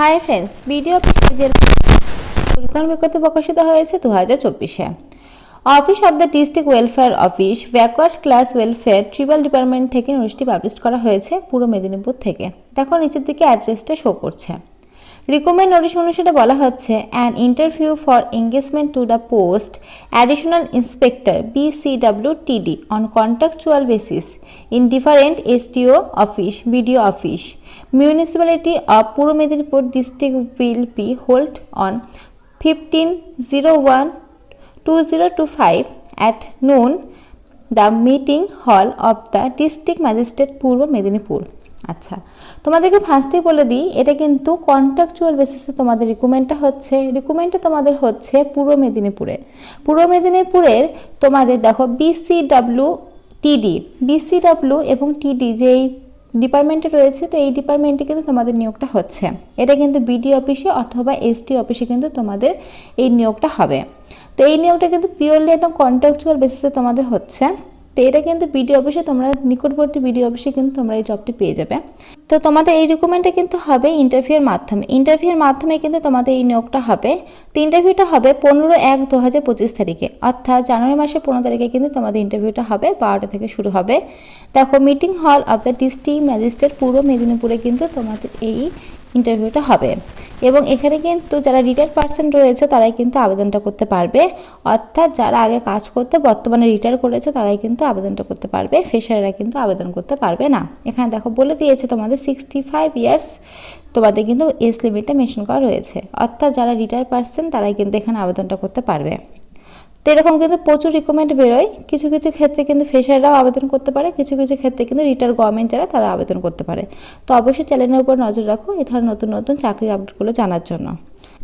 Hi friends BDO অফিসে যে পরিকল্পনা বিজ্ঞপ্তি প্রকাশিত হয়েছে দু হাজার চব্বিশে। Office of the district welfare office backward class welfare tribal department থেকে নোটিশটি পাবলিশ করা হয়েছে পুরো মেদিনীপুর থেকে। দেখো নিচের দিকে অ্যাড্রেসটা শো করছে। রিকমেন্ড নোটিশ অনুসারে বলা হচ্ছে an interview for engagement to the post additional inspector BCW TD on contractual basis in different STO office BDO office municipality of Purba Medinipur district will be hold on fifteen zero one two zero two five at noon the meeting hall of the district magistrate Purba Medinipur আচ্ছা তোমাদেরকে ফার্স্টেই বলে দিই, এটা কিন্তু contractual বেসিসে তোমাদের রিকুমেন্টটা হচ্ছে। রিকুমেন্টটা তোমাদের হচ্ছে পূর্ব মেদিনীপুরে। পূর্ব মেদিনীপুরের তোমাদের দেখো বিসিডাব্লিউ টিডি বিসিডাব্লিউ এবং টিডি যেই ডিপার্টমেন্টে রয়েছে, তো এই ডিপার্টমেন্টে কিন্তু তোমাদের নিয়োগটা হচ্ছে। এটা কিন্তু বিডি অফিসে অথবা এসটি অফিসে কিন্তু তোমাদের এই নিয়োগটা হবে। তো এই নিয়োগটা কিন্তু পিওরলি একদম কন্ট্রাকচুয়াল বেসিসে তোমাদের হচ্ছে। তো এটা কিন্তু বিডিও অফিসে তোমরা, নিকটবর্তী বিডিও অফিসে কিন্তু তোমরা এই জবটি পেয়ে যাবে। তো তোমাদের এই রিকমেন্টটা কিন্তু হবে ইন্টারভিউর মাধ্যমে। ইন্টারভিউর মাধ্যমে কিন্তু তোমাদের এই নিয়োগটা হবে। তো ইন্টারভিউটা হবে পনেরো এক দু হাজার পঁচিশ তারিখে। অর্থাৎ জানুয়ারি মাসের পনেরো তারিখে কিন্তু তোমাদের ইন্টারভিউটা হবে, বারোটা থেকে শুরু হবে। দেখো meeting hall of the district magistrate পূর্ব মেদিনীপুরে কিন্তু তোমাদের এই ইন্টারভিউটা হবে। এবং এখানে কিন্তু যারা রিটায়ার পার্সন রয়েছে, তারাই কিন্তু আবেদনটা করতে পারবে। অর্থাৎ যারা আগে কাজ করতে বর্তমানে রিটায়ার করেছে, তারাই কিন্তু আবেদনটা করতে পারবে। ফ্রেশাররা কিন্তু আবেদন করতে পারবে না। এখানে দেখো, বলে দিয়েছে তোমাদের সিক্সটি ফাইভ ইয়ার্স তোমাদের কিন্তু এজ লিমিটটা মেনশন করা রয়েছে। অর্থাৎ যারা রিটায়ার পার্সন তারাই কিন্তু এখানে আবেদনটা করতে পারবে। তো এরকম কিন্তু প্রচুর রিকমেন্ড বেরোয়। কিছু কিছু ক্ষেত্রে কিন্তু ফ্রেশাররাও আবেদন করতে পারে, কিছু কিছু ক্ষেত্রে কিন্তু রিটার গভর্নমেন্ট যারা, তারা আবেদন করতে পারে। তো অবশ্যই চ্যানেলের উপর নজর রাখো, এ ধরনের নতুন নতুন চাকরির আপডেটগুলো জানার জন্য।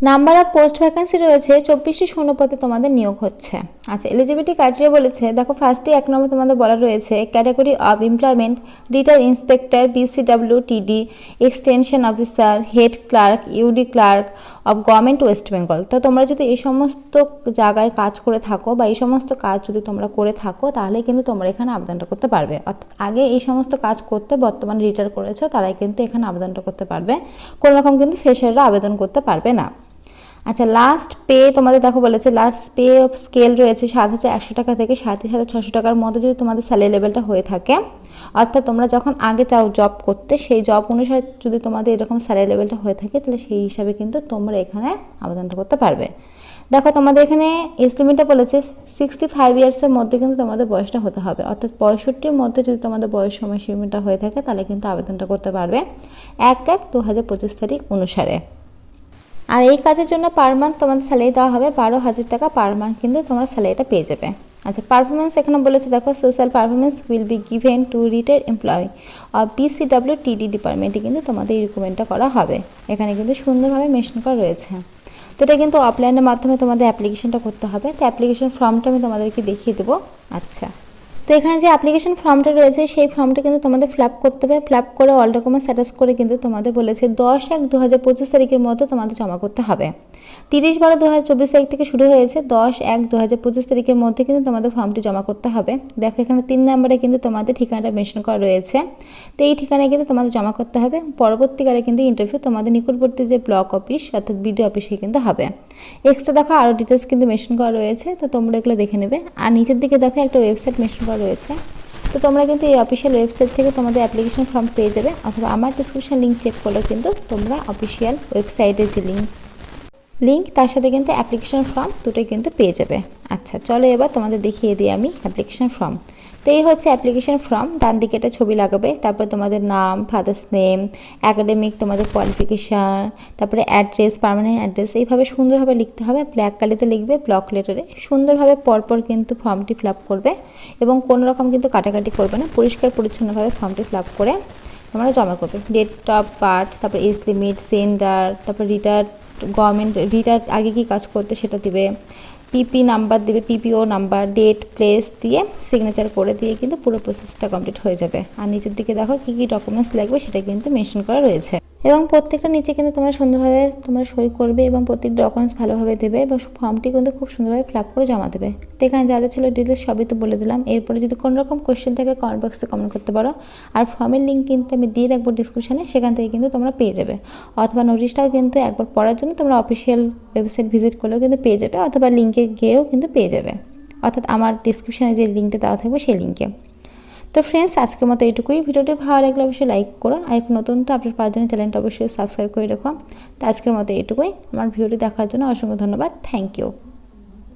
নাম্বার অফ পোস্ট ভ্যাকেন্সি রয়েছে, চব্বিশটি শূন্য পদে তোমাদের নিয়োগ হচ্ছে। আচ্ছা এলিজিবিলিটি ক্রাইটেরিয়া বলেছে, দেখো ফার্স্টে এক নম্বর তোমাদের বলা রয়েছে category of employment retired inspector BCW TD extension officer head clerk UD clerk of government West Bengal তো তোমরা যদি এই সমস্ত জায়গায় কাজ করে থাকো বা এই সমস্ত কাজ যদি তোমরা করে থাকো, তাহলে কিন্তু তোমরা এখানে আবেদনটা করতে পারবে। অর্থাৎ আগে এই সমস্ত কাজ করতে বর্তমানে রিটায়ার করেছ, তারাই কিন্তু এখানে আবেদনটা করতে পারবে। কোনো রকম কিন্তু ফ্রেশাররা আবেদন করতে পারবে না। আচ্ছা লাস্ট পে তোমাদের দেখো বলেছে লাস্ট পে অফ স্কেল রয়েছে সাত হাজার একশো টাকা থেকে সাঁত্রিশ হাজার ছশো টাকার মধ্যে যদি তোমাদের স্যালারি লেভেলটা হয়ে থাকে। অর্থাৎ তোমরা যখন আগে চাও জব করতে, সেই জব অনুসারে যদি তোমাদের এরকম স্যালারি লেভেলটা হয়ে থাকে, তাহলে সেই হিসাবে কিন্তু তোমরা এখানে আবেদনটা করতে পারবে। দেখো, তোমাদের এখানে এজ লিমিটটা বলেছে সিক্সটি ফাইভ ইয়ার্সের মধ্যে কিন্তু তোমাদের বয়সটা হতে হবে। অর্থাৎ পঁয়ষট্টির মধ্যে যদি তোমাদের বয়স সময় সময়সীমাটা হয়ে থাকে, তাহলে কিন্তু আবেদনটা করতে পারবে। এক এক দু হাজার পঁচিশ তারিখ অনুসারে। আর এই কাজের জন্য পার মান্থ তোমাদের স্যালারি দেওয়া হবে বারো হাজার টাকা পার মান্থ কিন্তু তোমরা স্যালারিটা পেয়ে যাবে। আচ্ছা পারফরমেন্স এখানে বলেছে, দেখো social performance will be given to retire employee of BCW TD ডিপার্টমেন্টে কিন্তু তোমাদের এই রিকমেন্টটা করা হবে। এখানে কিন্তু সুন্দরভাবে মেনশন করা রয়েছে। তো এটা কিন্তু অফলাইনের মাধ্যমে তোমাদের অ্যাপ্লিকেশনটা করতে হবে। তো অ্যাপ্লিকেশন ফর্মটা আমি তোমাদেরকে দেখিয়ে দেবো। আচ্ছা। তো এখানে যে অ্যাপ্লিকেশন ফর্মটা রয়েছে, সেই ফর্মটা কিন্তু তোমাদের ফিল করতে হবে। ফিল করে অল ডকুমেন্টস অ্যাটাচ করে কিন্তু তোমাদের বলেছে দশ এক দু হাজার পঁচিশ তারিখের মধ্যে তোমাদের জমা করতে হবে। তিরিশ বারো দু হাজার চব্বিশ তারিখ থেকে শুরু হয়েছে, দশ এক দু হাজার পঁচিশ তারিখের মধ্যে কিন্তু তোমাদের ফর্মটি জমা করতে হবে। দেখো এখানে তিন নম্বরে কিন্তু তোমাদের ঠিকানাটা মেনশন করা রয়েছে। তো এই ঠিকানায় কিন্তু তোমাদের জমা করতে হবে। পরবর্তীকালে কিন্তু ইন্টারভিউ তোমাদের নিকটবর্তী যে ব্লক অফিস অর্থাৎ বিডিও অফিসে কিন্তু হবে। এক্সট্রা দেখো আরও ডিটেলস কিন্তু মেনশন করা রয়েছে, তো তোমরা এগুলো দেখে নেবে। আর নিচের দিকে দেখো একটা ওয়েবসাইট মেনশন করা রয়েছে। তো তোমরা কিন্তু এই অফিসিয়াল ওয়েবসাইট থেকে তোমাদের অ্যাপ্লিকেশন ফর্ম পেয়ে যাবে অথবা আমার ডিসক্রিপশান লিঙ্ক চেক করলে কিন্তু তোমরা অফিসিয়াল ওয়েবসাইটে যে লিঙ্ক লিঙ্ক তার সাথে কিন্তু অ্যাপ্লিকেশন ফর্ম দুটোই কিন্তু পেয়ে যাবে। আচ্ছা চলো এবার তোমাদের দেখিয়ে দিই আমি অ্যাপ্লিকেশন ফর্ম তো এই হচ্ছে অ্যাপ্লিকেশন ফর্ম ডান দিকে একটা ছবি লাগাবে, তারপর তোমাদের নাম ফাদার্স নেম অ্যাকাডেমিক তোমাদের কোয়ালিফিকেশান তারপরে অ্যাড্রেস পার্মানেন্ট অ্যাড্রেস এইভাবে সুন্দরভাবে লিখতে হবে। ব্ল্যাক কালিতে লিখবে ব্লক লেটারে সুন্দরভাবে পরপর কিন্তু ফর্মটি ফিল করবে এবং কোনো রকম কিন্তু কাটাকাটি করবে না। পরিষ্কার, পরিচ্ছন্নভাবে ফর্মটি ফিল করে তোমরা জমা করবে। ডেট অফ বার্থ তারপর এজ লিমিট সেন্ডার তারপর রিটায়ার্ড গভর্নমেন্ট রিটায়ার আগে কি কাজ করতে সেটা দিবে। পিপি নাম্বার দেবে পিপিও নাম্বার ডেট প্লেস দিয়ে সিগনেচার করে দিয়ে কিন্তু পুরো প্রসেসটা কমপ্লিট হয়ে যাবে। আর নিচের দিকে দেখো কী কী ডকুমেন্টস লাগবে সেটা কিন্তু মেনশন করা রয়েছে। এবং প্রত্যেকটা নিচে কিন্তু তোমরা সুন্দরভাবে তোমরা সই করবে এবং প্রত্যেকটা ডকুমেন্টস ভালোভাবে দেবে এবং ফর্মটি কিন্তু খুব সুন্দরভাবে ফিল করে জমা দেবে। তো এখানে যা যা ছিল ডিটেলস সবই তো বলে দিলাম। এরপরে যদি কোনো রকম কোয়েশ্চেন থাকে কমেন্ট বক্সে কমেন্ট করতে পারো। আর ফর্মের লিঙ্ক কিন্তু আমি দিয়ে রাখব ডিসক্রিপশানে সেখান থেকে কিন্তু তোমরা পেয়ে যাবে। অথবা নোটিশটাও কিন্তু একবার পড়ার জন্য তোমরা অফিসিয়াল ওয়েবসাইট ভিজিট করলেও কিন্তু পেয়ে যাবে, অথবা লিঙ্কে গিয়েও কিন্তু পেয়ে যাবে। অর্থাৎ আমার ডিসক্রিপশানে যে লিঙ্কটা দেওয়া থাকবে সেই লিঙ্কে তো ফ্রেন্ডস আজকের মতো এইটুকুই। ভিডিওটি ভালো লাগলে অবশ্যই লাইক করো আর এখন নতুন, তো আপনার পাঁচজনের চ্যানেলটা অবশ্যই সাবস্ক্রাইব করে রাখো। তো আজকের মতো এইটুকুই। আমার ভিডিওটি দেখার জন্য অসংখ্য ধন্যবাদ। Thank you